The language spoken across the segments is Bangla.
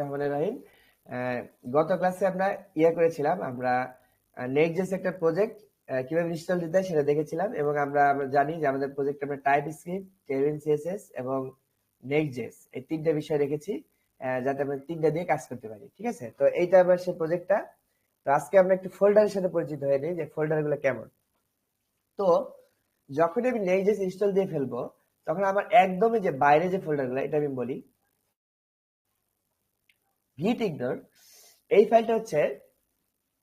রহমানের রাহিম। গত ক্লাসে আমরা ইয়ে করেছিলাম, আমরা নেক্সট একটা প্রজেক্ট কীভাবে ইনস্টল দিতে হয় সেটা দেখেছিলাম এবং আমরা আমরা জানি যে আমাদের প্রজেক্ট আমরা টাইপ স্ক্রিপ্ট টেবিন সিএসএস এবং নেক্সট এই তিনটা বিষয় রেখেছি যাতে আমরা তিনটা দিয়ে কাজ করতে পারি, ঠিক আছে? তো এইটা আবার সেই প্রজেক্টটা তো আজকে আমরা একটু ফোল্ডারের সাথে পরিচিত হয়ে নিই যে ফোল্ডারগুলো কেমন। তো যখন আমি নেক্সট ইনস্টল দিয়ে ফেলব, তখন আমার একদমই যে বাইরে যে ফোল্ডারগুলো এটা আমি বলি গিট ইগনোর এই ফাইলটা হচ্ছে,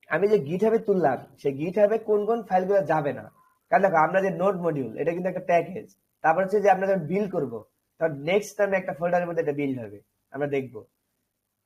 আমি যে গিট হাবে তুললাম, সেই গিট হাবে কোন কোন ফাইলগুলো যাবে না। কারণ দেখো, আমরা যে নোট মডিউল এটা কিন্তু একটা প্যাকেজ তারপর হচ্ছে যে আমরা যখন বিল করব, তখন নেক্সট টাইমে একটা ফোল্ডারের মধ্যে এটা বিল্ড হবে, আমরা দেখব।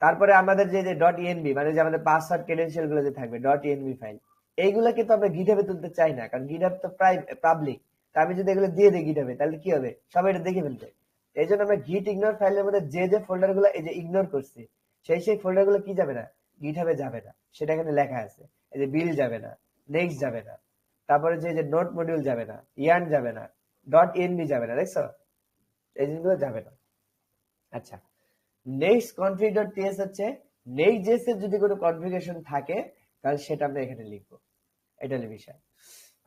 তারপরে আমাদের যে ডট ইএনবি মানে যে আমাদের পাসওয়ার্ড ক্রেডেন্সিয়ালগুলো যে থাকবে ডট ইএনবি ফাইল এইগুলো কিন্তু আমরা গিট হাবে তুলতে চাই না, কারণ গিট তো প্রায় পাবলিক তা আমি যদি এগুলো দিয়ে দিই গিট হাবে তাহলে কি হবে? সবাই এটা দেখে ফেলবে। এই জন্য আমরা গিট ইগনোর ফাইলের মধ্যে যে যে ফোল্ডারগুলো, এই যে ইগনোর করছি সেই সেই ফোল্ডারগুলো কি যাবে না? গিটহাবে যাবে না। সেটা এখানে লেখা আছে। এই যে বিল যাবে না নেক্সট যাবে না। তারপরে যে নোট মডিউল যাবে না ইয়ান যাবে না ডট এনবি যাবে না, দেখছ? এই জিনিসগুলো যাবে না। আচ্ছা নেক্সট কনফিগ ডট টিএস হচ্ছে নেক্সট জেস এর যদি কোনো কনফিগারেশন থাকে, তাহলে সেটা আমরা এখানে লিখব। এটা হলো বিষয়।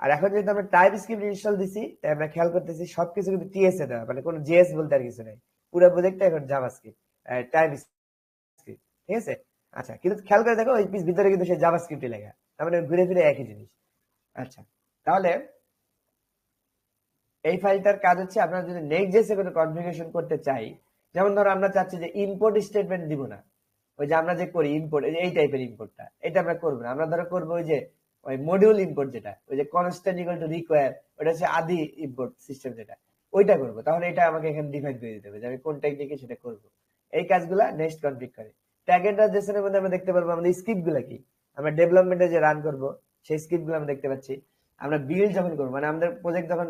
আর এখন যেহেতু আমরা টাইপ স্ক্রিপ্ট ইনস্টল দিছি, তাই আমরা খেয়াল করতেছি সবকিছু কিন্তু টিএস এ দেওয়া মানে কোনো জেএস বলতে আর কিছু নেই। পুরো প্রজেক্টটা এখন জাভাস্ক্রিপ্ট টাইপ ঠিক আছে? আচ্ছা কিন্তু খেয়াল করে দেখো, ওই পিস ভিতরে কিন্তু সেই জাভা স্ক্রিপ্টে লেখা। তার মানে ঘুরে ফিরে একই জিনিস। আচ্ছা তাহলে এই ফাইলটার কাজ হচ্ছে আপনারা যদি নেক্সট জেসে কোনো কনফিগারেশন করতে চাই, যেমন ধরো আমরা চাচ্ছি যে ইম্পোর্ট স্টেটমেন্ট দিব না। ওই যে আমরা যে করি ইম্পোর্ট এই টাইপের ইম্পোর্টটা এটা আমরা করব না। আমরা ধরো করব ওই যে, ওই মডিউল ইম্পোর্ট যেটা, ওই যে কনস্ট্যান্ট ইকুয়াল টু রিকোয়ার ওটা হচ্ছে আদি ইম্পোর্ট সিস্টেম যেটা। ওইটা করব। তাহলে এটা আমাকে এখানে ডিফাইন করে দিতে হবে যে আমি কোন টেকনিকে সেটা করব। এই কাজগুলা নেক্সট কনফিগ করে। ট্যাগ এন্টারজেশনের মধ্যে আমরা দেখতে পারব, আমাদের স্ক্রিপ্টগুলা কি? আমরা ডেভেলপমেন্টে যে রান করব, সেই স্ক্রিপ্টগুলো আমরা দেখতে পাচ্ছি। আমরা বিল যখন করব মানে আমাদের প্রজেক্ট যখন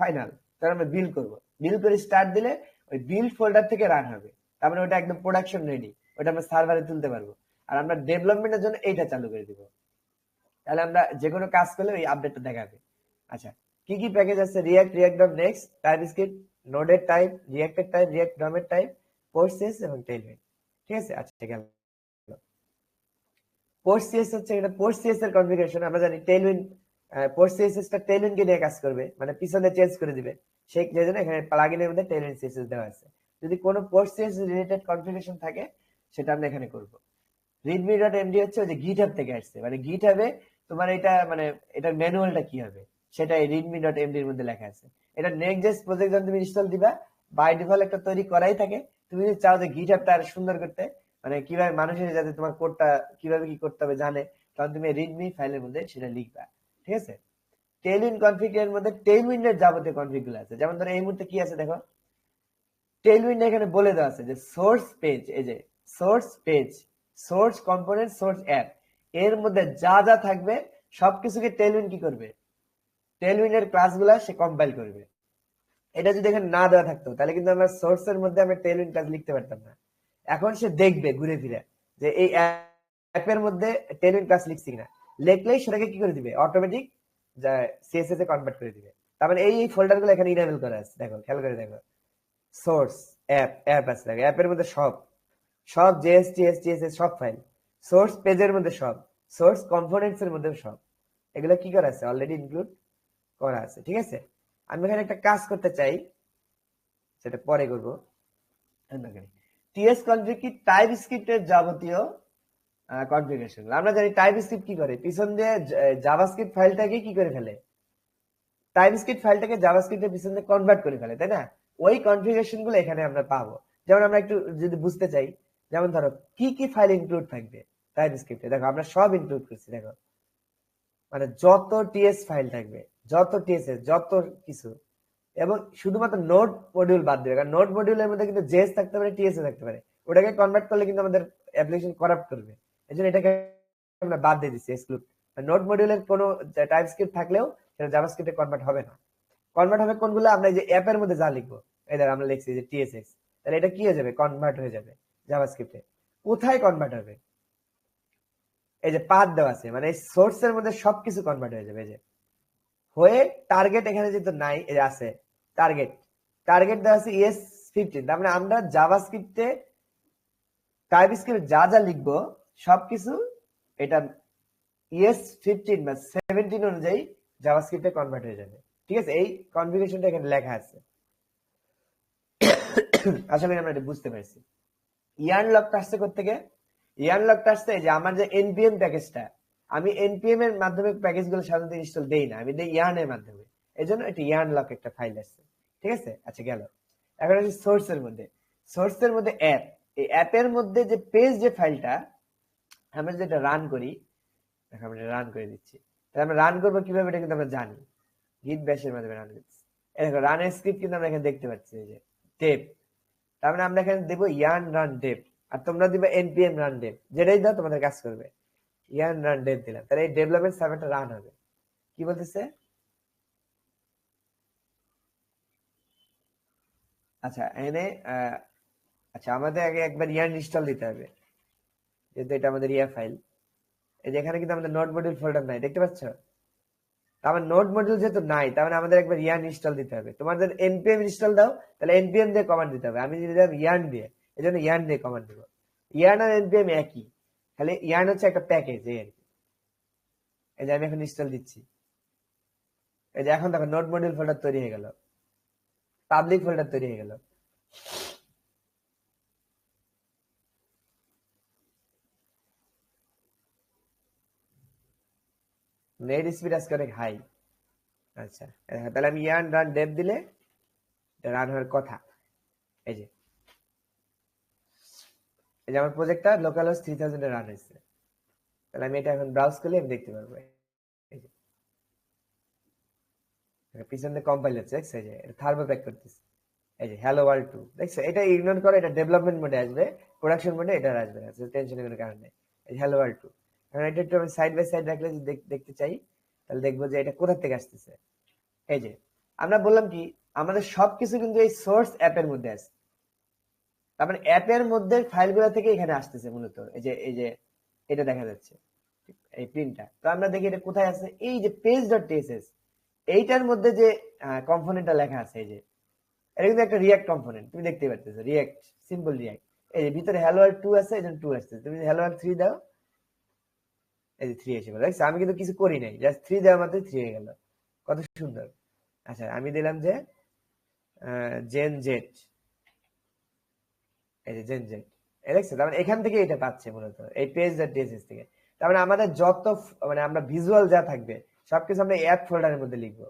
ফাইনাল তখন আমরা বিল করব। বিল করে স্টার্ট দিলে ওই বিল ফোল্ডার থেকে রান হবে। তার মানে ওটা একদম প্রোডাকশন রেডি ওটা আমরা সার্ভারে তুলতে পারব। আর আমরা ডেভেলপমেন্টের জন্য এইটা চালু করে দিব। তাহলে আমরা যে কোনো কাজ করলে ওই আপডেটটা দেখাবে। আচ্ছা কি কি প্যাকেজ আছে? React React dot next TypeScript নোডের টাইপ রিয়াক্টের টাইপ রিয়াক্ট ডমের টাইপ পোস্টেস এবং টেলমেন্ট ঠিক আছে? আচ্ছা গেল সিএস হচ্ছে এটা সিএস এর কনফিগারেশন আমরা জানি টা কে নিয়ে কাজ করবে মানে পিছনে চেঞ্জ করে দিবে। সেই জন্য এখানে প্লাগইনের মধ্যে টেলউইন সিএসএস দেওয়া আছে। যদি কোনো সিএস রিলেটেড কনফিগারেশন থাকে, সেটা আমরা এখানে করব। রিডমি ডট এমডি হচ্ছে যে গিটহাব থেকে আসছে। মানে গিটহাবে তোমার এটা মানে এটার ম্যানুয়ালটা কি হবে? সেটা রিডমি ডট এমডি এর মধ্যে লেখা আছে। এটা নেক্সট প্রজেক্ট যখন তুমি ইনস্টল দিবা বাই ডিফল্ট একটা তৈরি করাই থাকে। তুমি যদি চাও যে গিটহাবটা আর সুন্দর করতে মানে কীভাবে মানুষের যাতে তোমার কোডটা কীভাবে কি করতে হবে জানে, তখন তুমি রিডমি ফাইলের মধ্যে সেটা লিখবা, ঠিক আছে? টেলউইন কনফিগ এর মধ্যে টেলউইন এর যাবতীয় কনফিগগুলো আছে। যেমন ধরো এই মুহূর্তে কি আছে দেখো? টেলউইন এখানে বলে দেওয়া আছে যে সোর্স পেজ এই যে source page source component source app এর মধ্যে যা যা থাকবে, সবকিছুকে টেলউইন কি করবে? টেলউইন এর ক্লাসগুলো সে কম্পাইল করবে। এটা যদি এখানে না দেওয়া থাকতো, তাহলে কিন্তু আমরা সোর্সের মধ্যে আমরা টেলউইন ক্লাস লিখতে পারতাম না। এখন সে দেখবে ঘুরে ফিরে যে এই অ্যাপের মধ্যে টেলউইন ক্লাস লিখছি কিনা। লিখলেই সেটাকে কি করে দিবে? অটোমেটিক সিএসএস এ কনভার্ট করে দিবে। তার মানে এই ফোল্ডারগুলো এখানে ইনেবল করা আছে। দেখো, খেয়াল করে দেখো। সোর্স অ্যাপ অ্যাপ আছে। দেখো অ্যাপের মধ্যে সব। সব জেএসটি এসটিএস সব ফাইল সোর্স পেজের মধ্যে সব। সোর্স কম্পোনেন্টস এর মধ্যে সব। এগুলো কি করা আছে? অলরেডি ইনক্লুড করা আছে। ঠিক আছে? আমি এখানে একটা কাজ করতে চাই। সেটা পরে করব। টিএস কনফিগ কি? টাইপ স্ক্রিপ্টের যাবতীয় কনফিগারেশন আমরা জানি টাইপ স্ক্রিপ্ট কি করে? পিছন দিয়ে জাভাস্ক্রিপ্ট ফাইলটাকে কি করে ফেলে? টাইপ স্ক্রিপ্ট ফাইলটাকে জাভাস্ক্রিপ্টের পিছন দিয়ে কনভার্ট করে ফেলে, তাই না? ওই কনফিগারেশনগুলো এখানে আমরা পাবো। যেমন আমরা একটু যদি বুঝতে চাই, যেমন ধরো, কি কি ফাইল ইনক্লুড থাকবে টাইপ স্ক্রিপ্টে দেখো, আমরা সব ইনক্লুড করছি, দেখো। মানে যত টিএস ফাইল থাকবে যত টিএসএস, যত কিছু। এবং শুধুমাত্র নোট মডিউল বাদ দেবে, কারণ নোট মডিউলের মধ্যে কিন্তু জেস থাকতে পারে টিএস থাকতে পারে। ওটাকে কনভার্ট করলে কিন্তু আমাদের অ্যাপ্লিকেশন করাপ্ট করবে। এই জন্য এটাকে আমরা বাদ দিয়ে দিচ্ছি এক্সক্লুড নোট মডিউলের কোনো টাইপ স্ক্রিপ্ট থাকলেও সেটা জাভাস্ক্রিপ্টে কনভার্ট হবে না। কনভার্ট হবে কোনগুলো? আমরা যে অ্যাপের মধ্যে যা লিখব, এই দেখো আমরা লিখছি যে টিএসএক্স তাহলে এটা কি হয়ে যাবে? কনভার্ট হয়ে যাবে জাভাস্ক্রিপ্টে কোথায় কনভার্ট হবে? এই যে পাথ দেওয়া আছে মানে সোর্সের মধ্যে সবকিছু কনভার্ট হয়ে যাবে, এই যে। হয়ে টার্গেট এখানে যেহেতু নাই আছে টার্গেট টার্গেট দেওয়া আছে ইএস ফিফটিন তার মানে আমরা জাভাস্ক্রিপ্টে টাইপ স্ক্রিপ্টে যা যা লিখব, সবকিছু এটা ইএস ফিফটিন বা সেভেন্টিন অনুযায়ী জাভাস্ক্রিপ্টে কনভার্ট হয়ে যাবে। ঠিক আছে? এই কনফিগারেশনটা এখানে লেখা আছে। আশা করি আমরা এটা বুঝতে পারছি। ইয়ার্ন লকটা আসছে থেকে ইয়ার্ন লকটা আসছে যে আমার যে এনপিএম প্যাকেজটা আমি এনপিএম এর মাধ্যমে প্যাকেজগুলো সাধারণত ইনস্টল দেই না, আমি দেই ইয়ার্ন এর মাধ্যমে। এই জন্য এটা ইয়ার্ন লক একটা ফাইল আসছে ঠিক আছে? আচ্ছা গেল। এখন আসি সোর্স এর মধ্যে। সোর্স এর মধ্যে অ্যাপ এই অ্যাপের মধ্যে যে পেজ যে ফাইলটা আমরা যেটা রান করি আমরা রান করে দিচ্ছি। তাহলে আমরা রান করব কীভাবে এটা কিন্তু আমরা জানি। গিট ব্যাশের মাধ্যমে রান করছি। দেখো রানের স্ক্রিপ্ট কিন্তু আমরা এখানে দেখতে পাচ্ছি যে টেপ তার মানে আমরা এখানে দেবো ইয়ার্ন রান ডেপ আর তোমরা দিবে এনপিএম রান ডেপ যেটাই দাও, তোমাদের কাজ করবে। ইয়ার্ন রান ডেপ দিলাম। তাহলে এই ডেভেলপমেন্ট সার্ভারটা রান হবে। কি বলতেছে? আচ্ছা এনে আচ্ছা আমাদের আগে একবার ইয়ার্ন ইনস্টল দিতে হবে। যেহেতু এটা আমাদের ইয়া ফাইল এই যে এখানে কিন্তু আমাদের নোট মডিউল ফোল্ডার নাই, দেখতে পাচ্ছ? নোট মডিউল যেহেতু নাই, তার মানে আমাদের একবার ইয়ার্ন ইনস্টল দিতে হবে। তোমাদের npm ইনস্টল দাও, তাহলে npm দিয়ে কমান্ড দিতে হবে। আমি দিলাম ইয়ার্ন দিয়ে এই জন্য ইয়ার্ন দিয়ে কমান্ড দিব। ইয়ার্ন আর npm একই। খালি ইয়ার্ন হচ্ছে একটা প্যাকেজ কি। এই যে আমি এখন ইনস্টল দিচ্ছি। এই যে এখন দেখো নোট মডিউল ফোল্ডার তৈরি হয়ে গেল। পাবলিক ফোল্ডার তৈরি হয়ে গেল। নেট স্পিড আজকে অনেক হাই আচ্ছা তাহলে আমি ইয়ার্ন রান ডেপ দিলে রান হওয়ার কথা। এই যে এই যে আমার প্রজেক্টটা লোকাল হোস্ট থ্রি থাউজেন্ডে রান হয়েছে। তাহলে আমি এটা এখন ব্রাউজ করলে আমি দেখতে পারব। এটা পিছনে কম্পাইল হচ্ছে দেখছ? যে থার্মো প্যাক করতেছে। এই যে হ্যালো ওয়ার্ল্ড টু দেখছ? এটা ইগনোর করে, এটা ডেভেলপমেন্ট মোডে আসবে প্রোডাকশন মোডে এটা আসবে না টেনশনের কোনো কারণ নেই। এই হ্যালো ওয়ার্ল্ড টু এখন এটা একটু আমি সাইড বাই সাইড রাখলে যদি দেখতে চাই, তাহলে দেখব যে এটা কোথা থেকে আসতেছে। এই যে, আমরা বললাম কি, আমাদের সবকিছু কিন্তু এই সোর্স অ্যাপের মধ্যে আছে। তার মানে অ্যাপের মধ্যে ফাইলগুলো থেকে এখানে আসতেছে মূলত, এই যে এই যে, এটা দেখা যাচ্ছে, এই প্রিন্টটা। তো আমরা দেখি এটা কোথায় আছে? এই যে পেজ ডট টিএসএস এইটার মধ্যে যে কম্পোনেন্টটা লেখা আছে, এই যে, এটা কিন্তু একটা রিয়াক্ট কম্পোনেন্ট তুমি দেখতে পাচ্ছ রিয়াক্ট সিম্পল রিয়াক্ট এই যে, ভিতরে হ্যালো ওয়ার্ল্ড টু আছে, এই জন্য টু আসছে তুমি হ্যালো ওয়ার্ল্ড থ্রি দাও, এই যে থ্রি এসে গেল। আমি কিন্তু কিছু করি নাই জাস্ট থ্রি দেওয়ার মাত্রই থ্রি হয়ে গেল। কত সুন্দর। আচ্ছা আমি দিলাম যে জেন জেট এই যে জেন জেট এই দেখছ? তার মানে এখান থেকে এটা পাচ্ছে মূলত, এই পেজ ডট ডিএসএস থেকে। তার মানে আমাদের যত মানে আমরা ভিজুয়াল যা থাকবে, সবকিছু আমরা অ্যাপ ফোল্ডারের মধ্যে লিখব।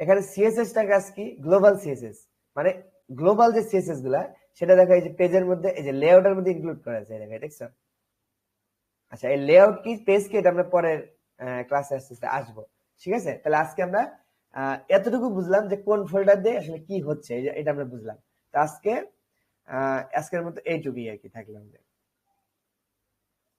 এখানে সিএসএস টা কাজ কি? গ্লোবাল সিএসএস মানে গ্লোবাল যে সিএসএসগুলা, সেটা দেখো এই যে পেজের মধ্যে, এই যে লেআউটের মধ্যে ইনক্লুড করা আছে দেখো দেখছ? আচ্ছা এই লেআউট কি? পেজ কি এটা আমরা পরের ক্লাসে আস্তে আস্তে আসব, ঠিক আছে? তাহলে আজকে আমরা এতটুকু বুঝলাম যে কোন ফোল্ডার দিয়ে আসলে কি হচ্ছে এটা আমরা বুঝলাম। তো আজকে আজকের মতো এইটুকুই আর কি থাকলাম।